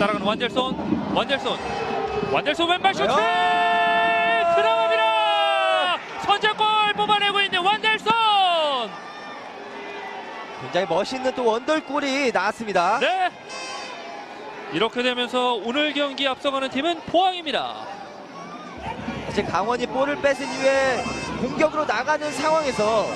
따라가는 완델손 완델손 완델손 왼발 과연? 들어갑니다! 선제골 뽑아내고 있는 완델손! 굉장히 멋있는 또 원덜골이 나왔습니다. 네! 이렇게 되면서 오늘 경기 앞서가는 팀은 포항입니다. 사실 강원이 볼을 뺏은 이후에 공격으로 나가는 상황에서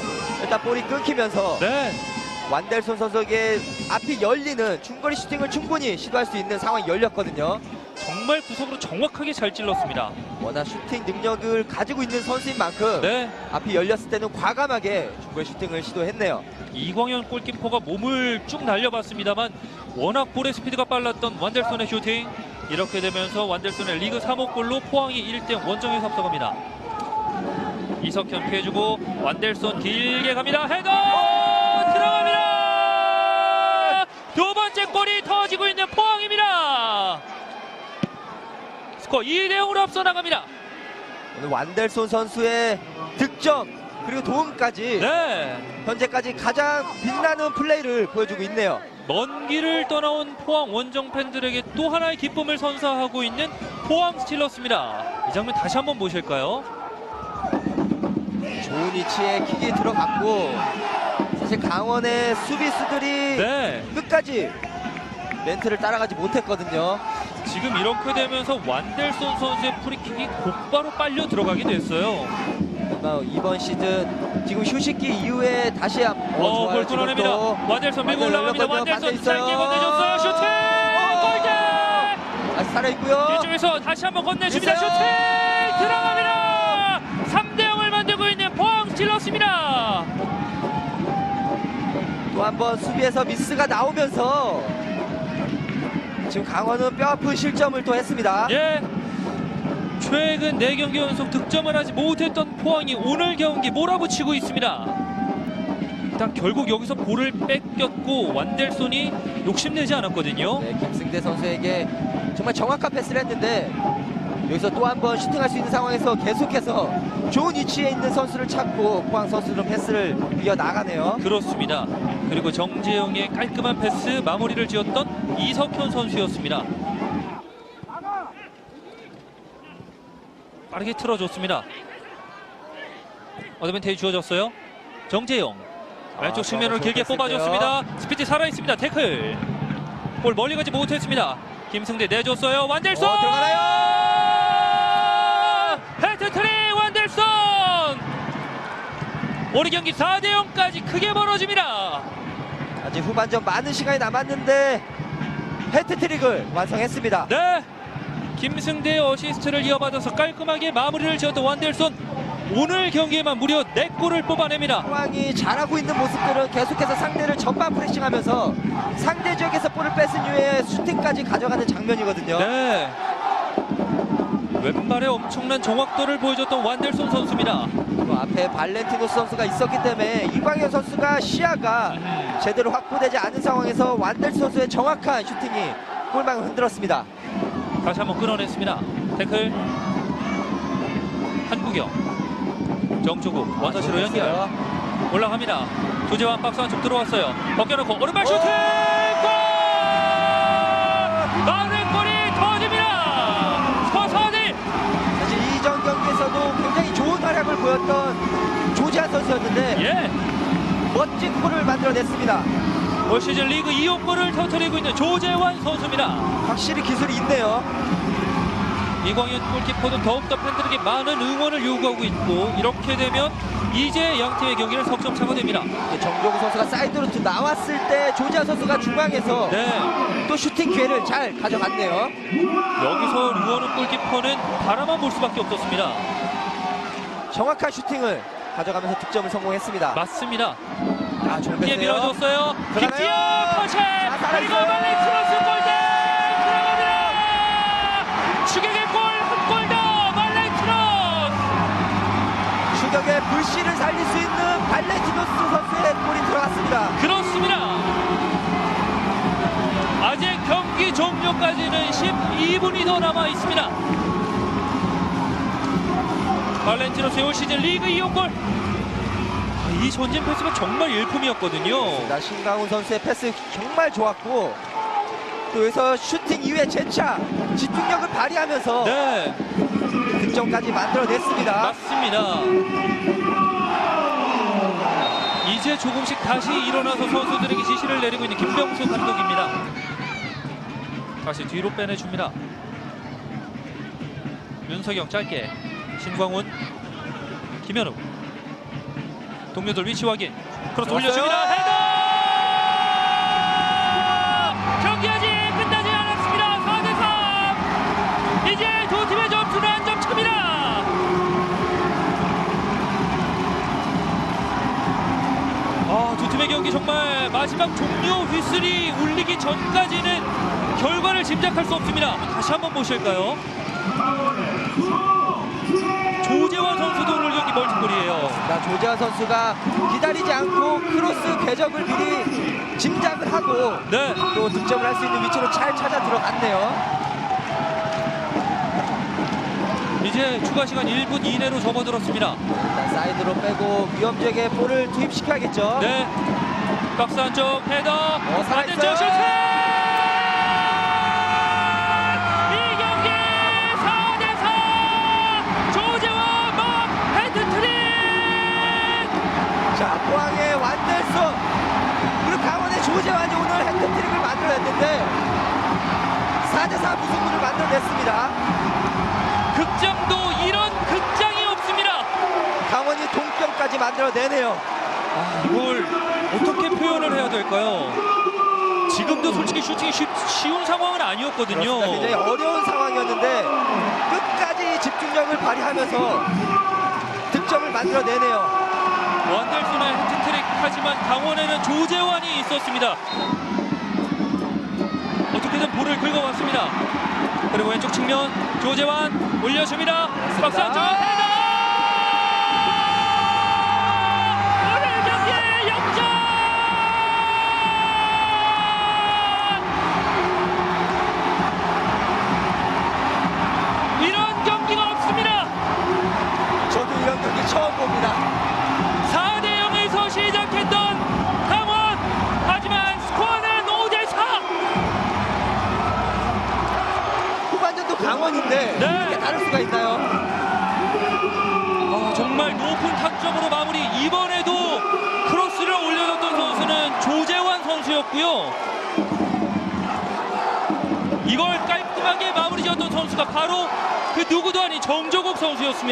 일단 볼이 끊기면서 네 완델손 선수에게 앞이 열리는 중거리 슈팅을 충분히 시도할 수 있는 상황이 열렸거든요. 정말 구석으로 정확하게 잘 찔렀습니다. 워낙 슈팅 능력을 가지고 있는 선수인 만큼 네. 앞이 열렸을 때는 과감하게 중거리 슈팅을 시도했네요. 이광현 골키퍼가 몸을 쭉 날려봤습니다만 워낙 볼의 스피드가 빨랐던 완델손의 슈팅. 이렇게 되면서 완델손의 리그 3호 골로 포항이 1대 원정에서 앞서갑니다. 이석현 피해주고 완델손 길게 갑니다. 헤더 두 번째 골이 터지고 있는 포항입니다 스코어 2대 0으로 앞서 나갑니다 오늘 완델손 선수의 득점 그리고 도움까지 네 현재까지 가장 빛나는 플레이를 보여주고 있네요. 먼 길을 떠나온 포항 원정 팬들에게 또 하나의 기쁨을 선사하고 있는 포항 스틸러스입니다. 이 장면 다시 한번 보실까요? 좋은 위치에 킥이 들어갔고 사실 강원의 수비수들이 네. 끝까지 멘트를 따라가지 못했거든요. 지금 이렇게 되면서 완델손 선수의 프리킥이 곧바로 빨려 들어가게 됐어요. 아마 이번 시즌 지금 휴식기 이후에 다시 한번 어, 골 끊어냅니다. 완델손 밀고 올라갑니다. 완델손 짧게 건네줬어요. 슈팅! 골대! 아, 살아있고요. 이쪽에서 다시 한번 건네줍니다. 슈팅! 들어갑니다. 3대 0을 만들고 있는 포항 스틸러스입니다. 또 한 번 수비에서 미스가 나오면서 지금 강원은 뼈아픈 실점을 또 했습니다. 예. 최근 4경기 연속 득점을 하지 못했던 포항이 오늘 경기 몰아붙이고 있습니다. 일단 결국 여기서 볼을 뺏겼고 완델손이 욕심내지 않았거든요. 네, 김승대 선수에게 정말 정확한 패스를 했는데 여기서 또 한 번 슈팅할 수 있는 상황에서 계속해서 좋은 위치에 있는 선수를 찾고 포항 선수는 패스를 이어 나가네요. 그렇습니다. 그리고 정재영의 깔끔한 패스 마무리를 지었던 이석현 선수였습니다. 빠르게 틀어줬습니다. 어드밴테이지 주어졌어요. 정재영 왼쪽 아, 측면으로 좋은 길게. 뽑아줬습니다. 스피드 살아있습니다. 태클 볼 멀리 가지 못했습니다. 김승대 내줬어요. 완델손 어, 들어가나요? 헤트트릭 오늘 경기 4대 0까지 크게 벌어집니다. 아직 후반전 많은 시간이 남았는데 해트트릭을 완성했습니다. 네. 김승대의 어시스트를 이어받아서 깔끔하게 마무리를 지었던 완델손 오늘 경기에만 무려 4골을 뽑아냅니다. 포항이 잘하고 있는 모습들은 계속해서 상대를 전반 프레싱하면서 상대 지역에서 볼을 뺏은 이후에 슈팅까지 가져가는 장면이거든요. 네. 왼발에 엄청난 정확도를 보여줬던 완델손 선수입니다. 또 앞에 발렌티노스 선수가 있었기 때문에 이광현 선수가 시야가 음. 제대로 확보되지 않은 상황에서 완델 선수의 정확한 슈팅이 골망을 흔들었습니다. 다시 한번 끊어냈습니다. 태클 한국영 정초구 원터시로 연결 올라갑니다. 조재환 박스 안쪽 들어왔어요. 벗겨놓고 오른발 슈팅! 골! 막는 골이 터집니다. 스코어 4대 사실 이전 경기에서도 굉장히 좋은 보였던 조지한 선수였는데 예. 멋진 골을 만들어냈습니다. 올 시즌 리그 2호 골을 터뜨리고 있는 조재환 선수입니다. 확실히 기술이 있네요. 이광현 골키퍼도 더욱더 팬들에게 많은 응원을 요구하고 있고 이렇게 되면 이제 양 팀의 경기를 석점 차가 됩니다. 이제 정종우 선수가 사이드로 또 나왔을 때 조지한 선수가 중앙에서 네. 또 슈팅 기회를 잘 가져갔네요. 여기서 류원우 골키퍼는 바라만 볼 수밖에 없었습니다. 정확한 슈팅을 가져가면서 득점을 성공했습니다. 맞습니다. 아, 좋은 뒤에. 밀어줬어요. 들어가요. 김지영 터치 자, 그리고 살아있어요. 말레트로스 골대 들어갑니다. 추격의 골한골더 말레트로스 추격의 불씨를 살릴 수 있는 발렌티노스 선수의 골이 들어갔습니다. 그렇습니다. 아직 경기 종료까지는 12분이 더 남아 있습니다. 발렌티노스의 올 시즌 리그 2호 골. 아, 이 전진 패스가 정말 일품이었거든요. 나 신강훈 선수의 패스 정말 좋았고 또 여기서 슈팅 이후에 재차 집중력을 발휘하면서 네, 득점까지 만들어냈습니다. 맞습니다. 이제 조금씩 다시 일어나서 선수들에게 지시를 내리고 있는 김병수 감독입니다. 다시 뒤로 빼내줍니다. 윤석영 짧게 신광훈 김현우. 동료들 위치 확인. 크로스. 올려줍니다. 헤더! 경기 아직 끝나지 않았습니다. 4대3 이제 두 팀의 점수는 한 점 차입니다. 아, 두 팀의 경기 정말 마지막 종료 휘슬이 울리기 전까지는 결과를 짐작할 수 없습니다. 다시 한번 보실까요? 조재환 선수도 오늘 경기 멀티골이에요. 자, 조재환 선수가 기다리지 않고 크로스 궤적을 미리 짐작을 하고 네, 또 득점을 할 수 있는 위치로 잘 찾아 들어갔네요. 이제 추가 시간 1분 이내로 접어들었습니다. 일단 사이드로 빼고 위험 지역에 볼을 투입시켜야겠죠. 네, 박스 안쪽 헤더, 살아있어요. 반대쪽 슈팅! 포항의 완델손 그리고 강원의 조재환이 오늘 헤트트릭을 만들어냈는데 4대4 무승부를 만들어냈습니다. 극장도 이런 극장이 없습니다. 강원이 동점까지 만들어내네요. 아, 이걸 어떻게 표현을 해야 될까요? 지금도 솔직히 슈팅이 쉽, 쉬운 상황은 아니었거든요. 그렇습니다. 굉장히 어려운 상황이었는데 끝까지 집중력을 발휘하면서 득점을 만들어내네요. 완델슨의 헤트트릭 하지만 강원에는 조재환이 있었습니다. 어떻게든 볼을 긁어왔습니다. 그리고 왼쪽 측면 조재환 올려줍니다. 박스 안쪽 헤더! 오늘 경기 역전! 이런 경기가 없습니다. 저도 이런 경기 처음 봅니다. 강원인데 네. 이렇게 다를 수가 있나요? 아, 정말 높은 타점으로 마무리 이번에도 크로스를 올려줬던 선수는 조재환 선수였고요 이걸 깔끔하게 마무리 지었던 선수가 바로 그 누구도 아닌 정조국 선수였습니다